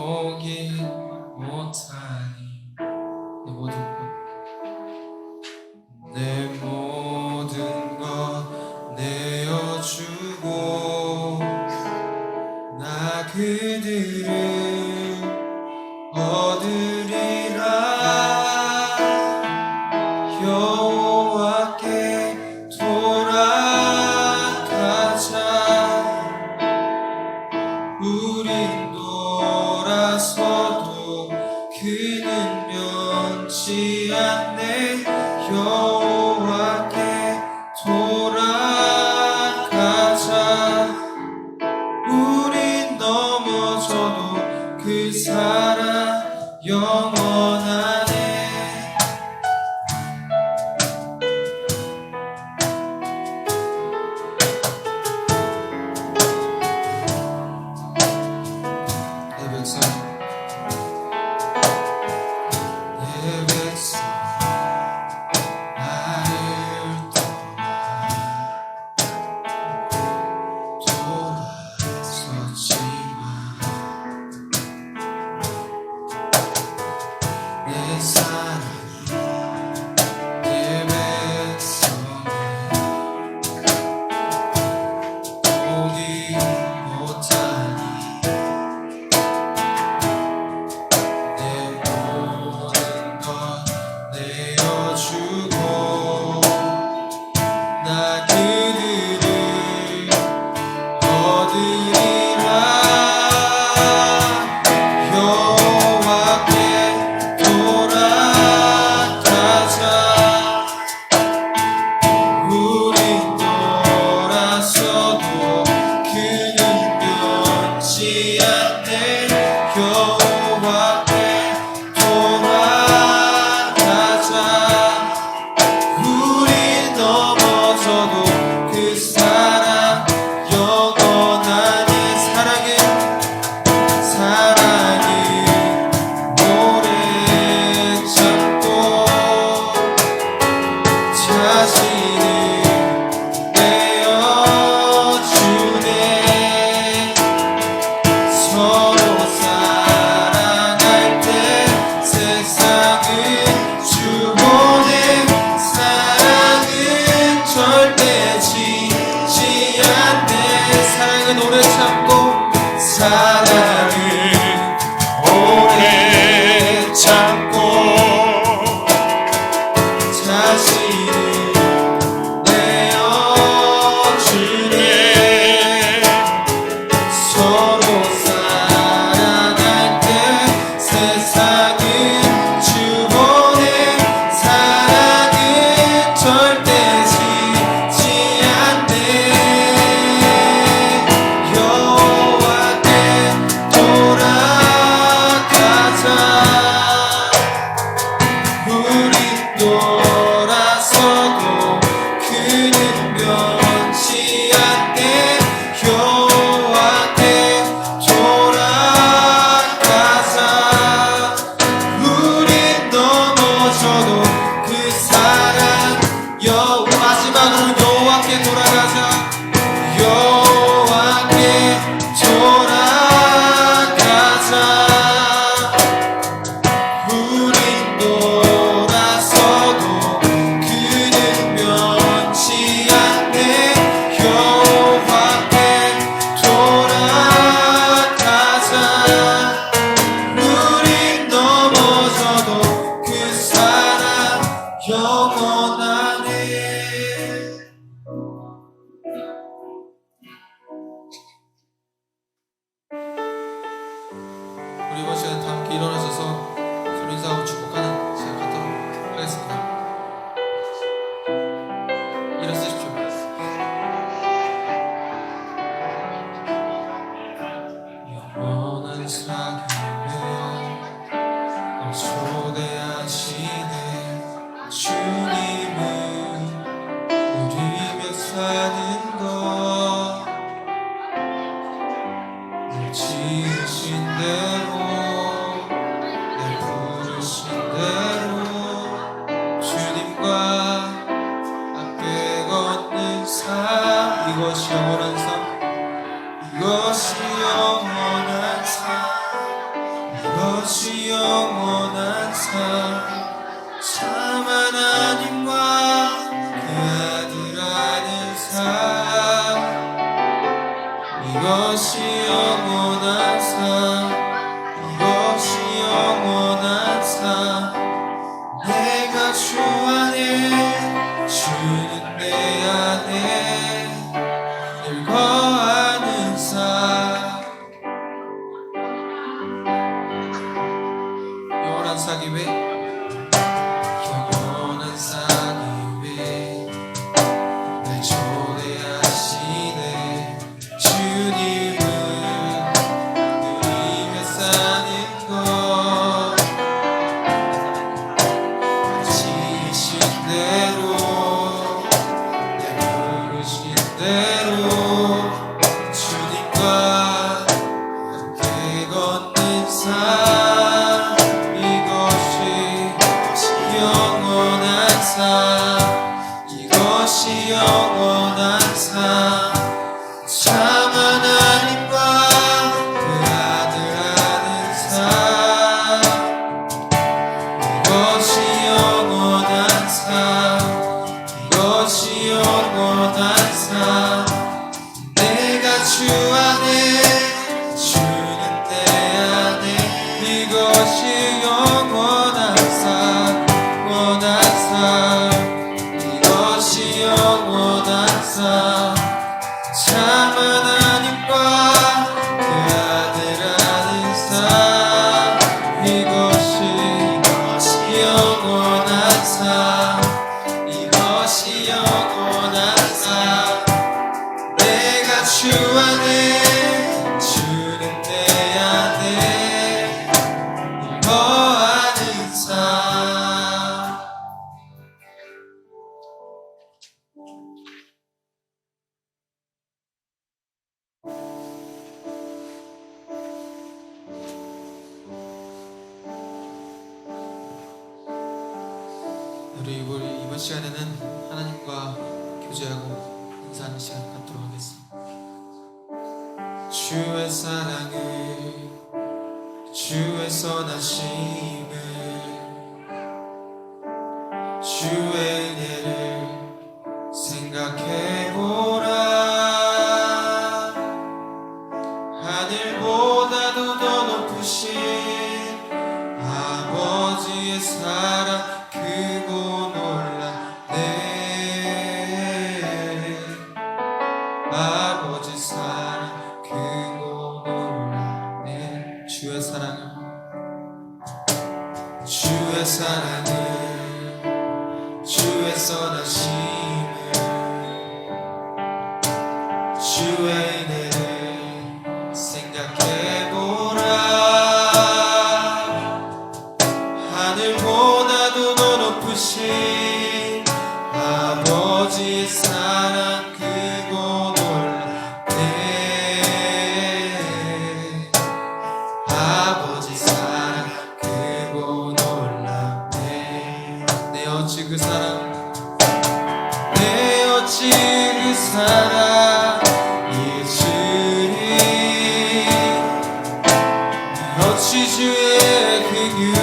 forgive what I 넘어져도 그 사랑 Christ. time. 우리 이번, 이번 시간에는 하나님과 교제하고 인사하는 시간 갖도록 하겠습니다. 주의 사랑을 주의 선하심 사랑은 주에서 나시 있으니 어찌 주의 긍휼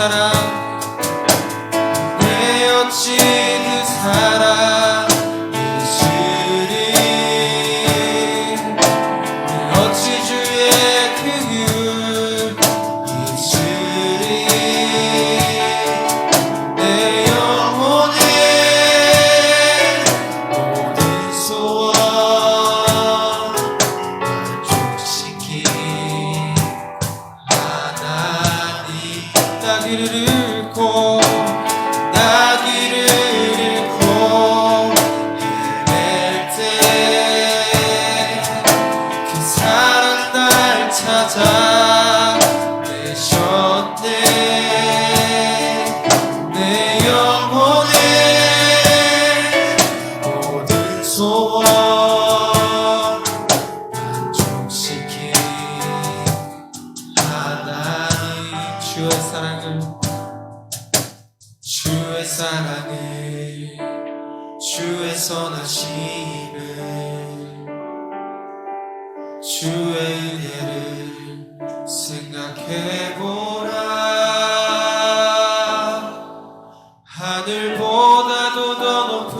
사랑. 내 어찌 그 사랑. тільки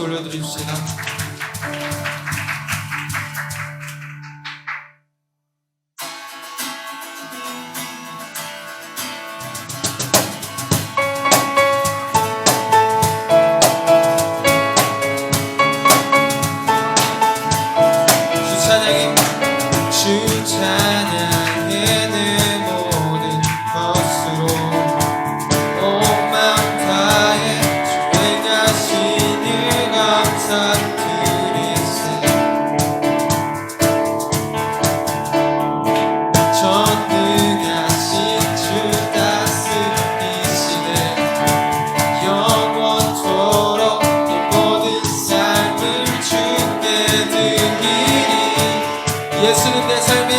soruyordur Hüseyin'e. Sesini desen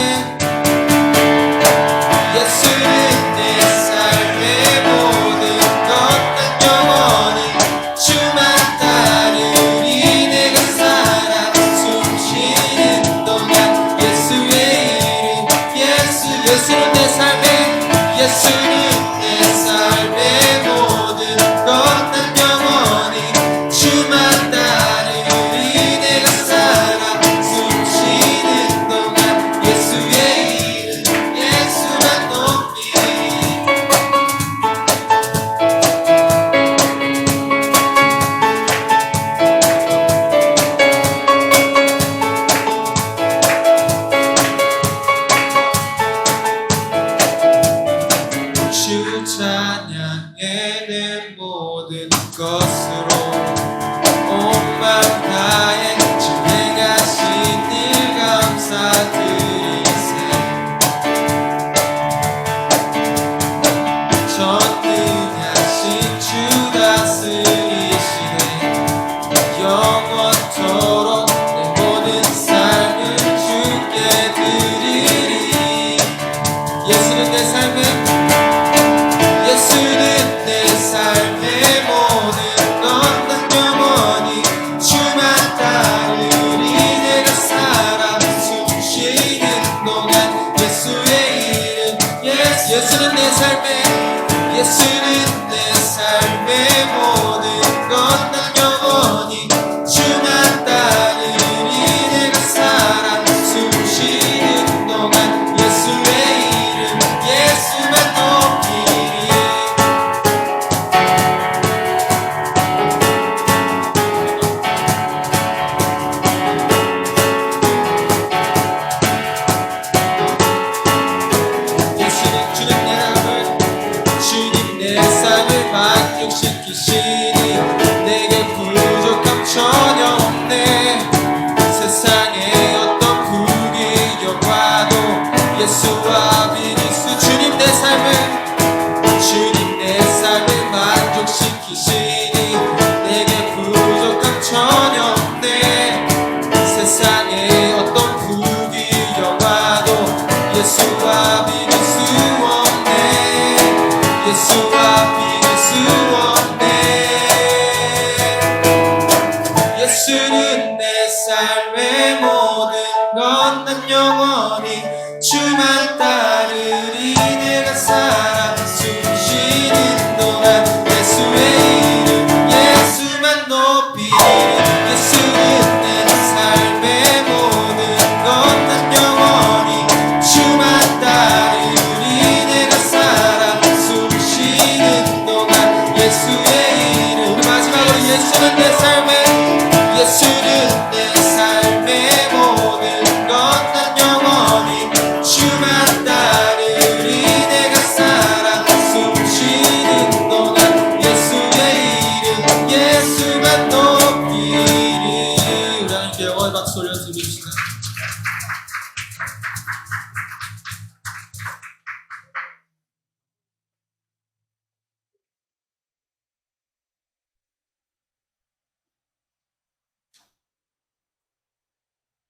sitting sempre chega.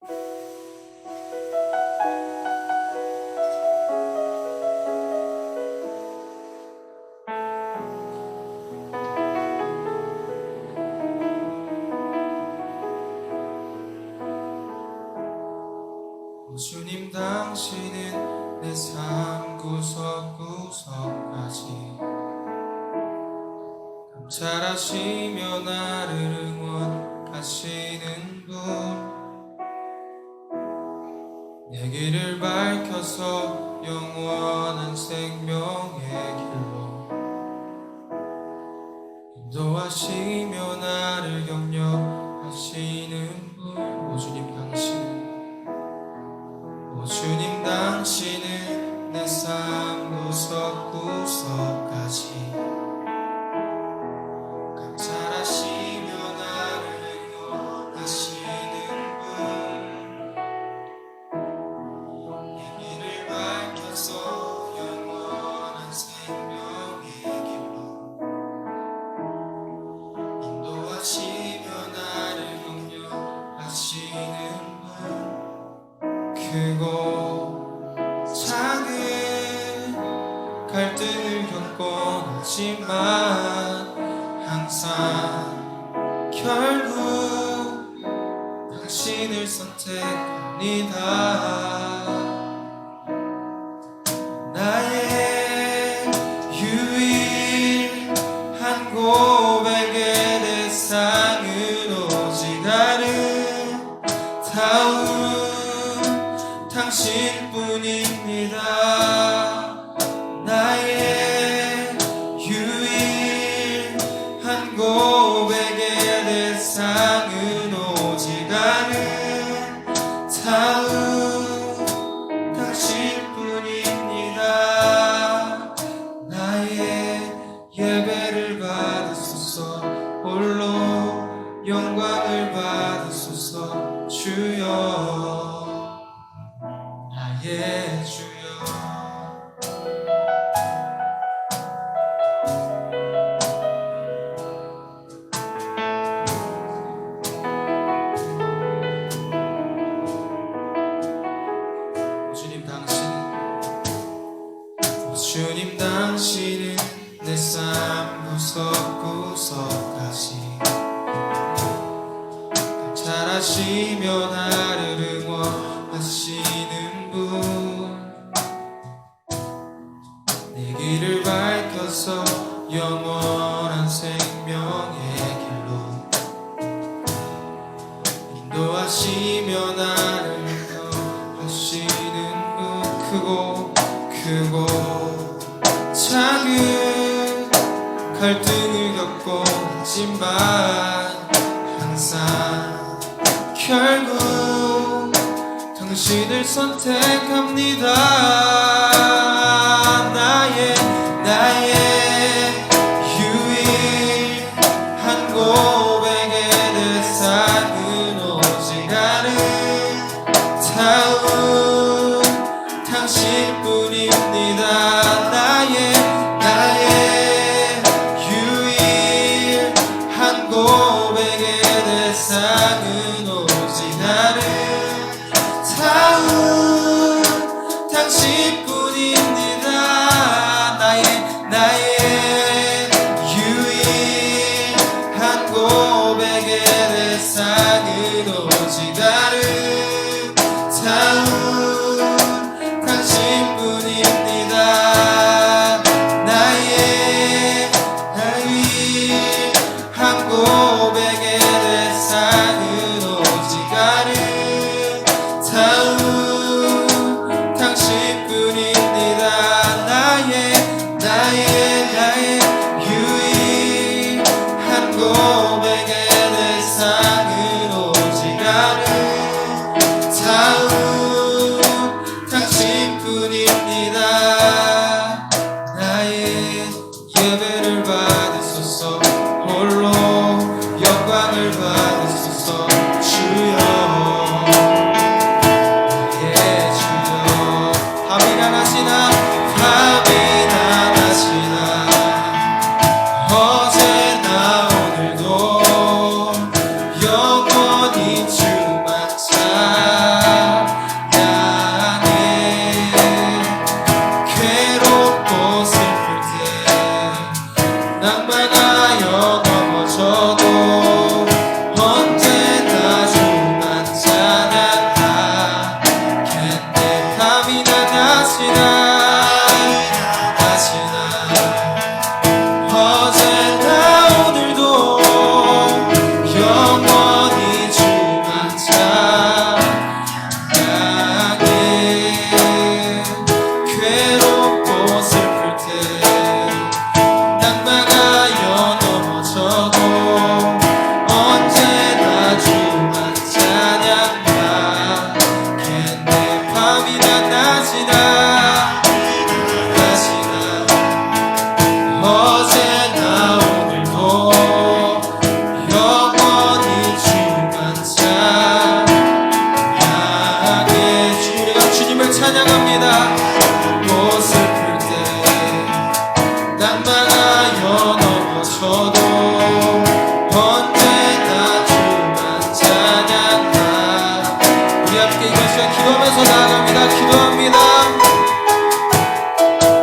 you 영원한 생명의 길로. 인도하시며 나를 경 겪고 작은 갈등을 겪곤 하지만 항상 결국 당신을 선택합니다. 다음 하시며 나를 응원하시는 분. 선택합니다. 고백에 Você